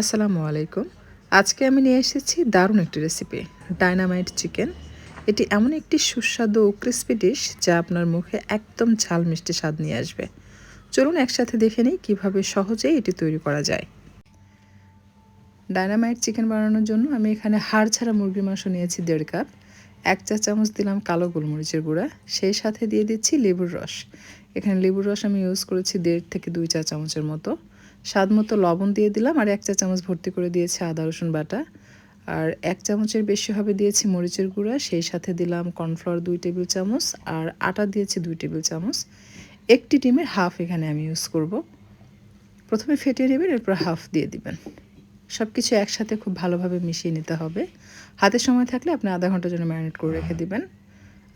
আসসালামু আলাইকুম। আজকে আমি নিয়ে এসেছি দারুণ একটি রেসিপি ডাইনামাইট চিকেন এটি এমন একটি সুস্বাদু ও ক্রিস্পি ডিশ যা আপনার মুখে একদম ঝাল মিষ্টি স্বাদ নিয়ে আসবে। চলুন একসাথে দেখে নিই কীভাবে সহজেই এটি তৈরি করা যায়। ডাইনামাইট চিকেন বানানোর জন্য আমি এখানে হাড় ছাড়া মুরগির মাংস নিয়েছি দেড় কাপ, এক চা চামচ দিলাম কালো গোলমরিচের গুঁড়া, সেই সাথে দিয়ে দিচ্ছি লেবুর রস। এখানে লেবুর রস আমি ইউজ করেছি দেড় থেকে দুই চা চামচের মতো। স্বাদ মতো লবণ দিয়ে দিলাম আর এক চা চামচ ভর্তি করে দিয়েছি আদা, রসুন বাটা। আর এক চামচের বেশি হবে দিয়েছি মরিচের গুঁড়া, সেই সাথে দিলাম কর্নফ্লাওয়ার দুই টেবিল চামচ আর আটা দিয়েছি দুই টেবিল চামচ। একটি ডিমের হাফ এখানে আমি ইউজ করব। প্রথমে ফেটিয়ে নেবেন, এরপর হাফ দিয়ে দিবেন। সব কিছু একসাথে খুব ভালোভাবে মিশিয়ে নিতে হবে। হাতে সময় থাকলে আপনি আধা ঘণ্টার জন্য ম্যারিনেট করে রেখে দিবেন।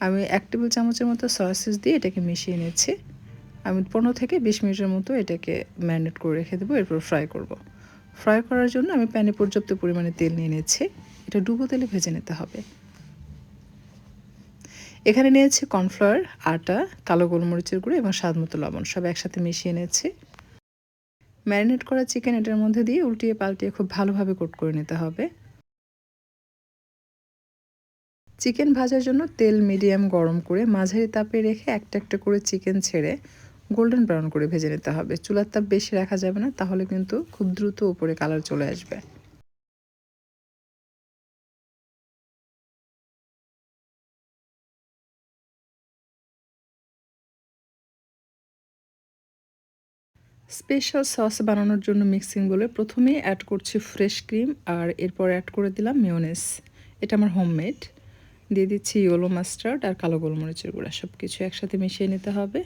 আমি এক টেবিল চামচের মতো সসেস দিয়ে এটাকে মিশিয়ে নিচ্ছি। আমি পনেরো থেকে বিশ মিনিটের মতো এটাকে ম্যারিনেট করে রেখে দেবো, এরপর ফ্রাই করব। ফ্রাই করার জন্য আমি প্যানে পর্যাপ্ত পরিমাণে তেল নিয়ে নিচ্ছি এটা ডুবো তেলে ভেজে নিতে হবে। এখানে নিয়েছি কর্নফ্লাওয়ার, আটা, কালো গোলমরিচের গুঁড়ো এবং স্বাদ মতো লবণ, সব একসাথে মিশিয়ে নিয়েছি। ম্যারিনেট করা চিকেন এটার মধ্যে দিয়ে উল্টিয়ে পাল্টিয়ে খুব ভালোভাবে কোট করে নিতে হবে। চিকেন ভাজার জন্য তেল মিডিয়াম গরম করে মাঝারি তাপে রেখে একটা একটা করে চিকেন ছেড়ে গোল্ডেন ব্রাউন করে ভেজে নিতে হবে। চুলার তাপ বেশি রাখা যাবে না, তাহলে কিন্তু খুব দ্রুত উপরে কালার চলে আসবে। স্পেশাল সস বানানোর জন্য মিক্সিং বলে প্রথমেই অ্যাড করছি ফ্রেশ ক্রিম আর এরপর অ্যাড করে দিলাম মিওনেস এটা আমার হোমমেড দিয়ে দিচ্ছি ইয়েলো মাস্টার্ড আর কালো গোলমরিচের গুঁড়া। সব কিছু একসাথে মিশিয়ে নিতে হবে।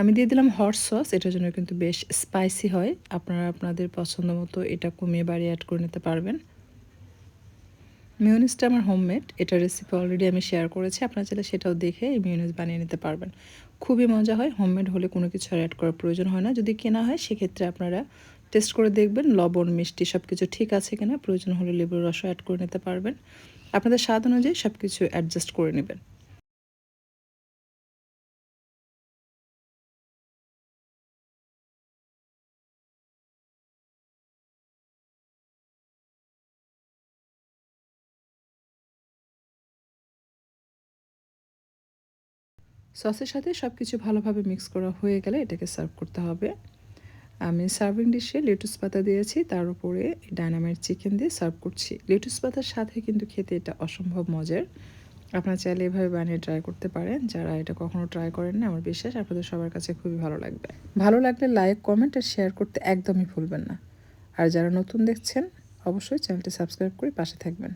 আমি দিয়ে দিলাম হট সস এটার জন্য কিন্তু বেশ স্পাইসি হয়। আপনারা আপনাদের পছন্দ মতো এটা কমিয়ে বাড়িয়ে অ্যাড করে নিতে পারবেন। মিউনিসটা আমার হোমমেড এটা রেসিপি অলরেডি আমি শেয়ার করেছি, আপনারা চাইলে সেটাও দেখে এই মিউনিস বানিয়ে নিতে পারবেন। খুবই মজা হয় হোমমেড হলে কোনো কিছু আর অ্যাড করার প্রয়োজন হয় না। যদি কেনা হয়, সেক্ষেত্রে আপনারা টেস্ট করে দেখবেন, লবণ, মিষ্টি সব কিছু ঠিক আছে কিনা। প্রয়োজন হলে লেবুর রসও অ্যাড করে নিতে পারবেন। আপনাদের স্বাদ অনুযায়ী সব কিছু অ্যাডজাস্ট করে নেবেন। সসের সাথে সব কিছু ভালোভাবে মিক্স করা হয়ে গেলে এটাকে সার্ভ করতে হবে। আমি সার্ভিং ডিশে লেটুস পাতা দিয়েছি, তার উপরে ডায়নামাইট চিকেন দিয়ে সার্ভ করছি। লেটুস পাতার সাথে কিন্তু খেতে এটা অসম্ভব মজার। আপনারা চাইলে এভাবে বানিয়ে ট্রাই করতে পারেন। যারা এটা কখনো ট্রাই করেন না আমার বিশ্বাস আপনাদের সবার কাছে খুবই ভালো লাগবে। ভালো লাগলে লাইক, কমেন্ট আর শেয়ার করতে একদমই ভুলবেন না। আর যারা নতুন দেখছেন, অবশ্যই চ্যানেলটি সাবস্ক্রাইব করে পাশে থাকবেন।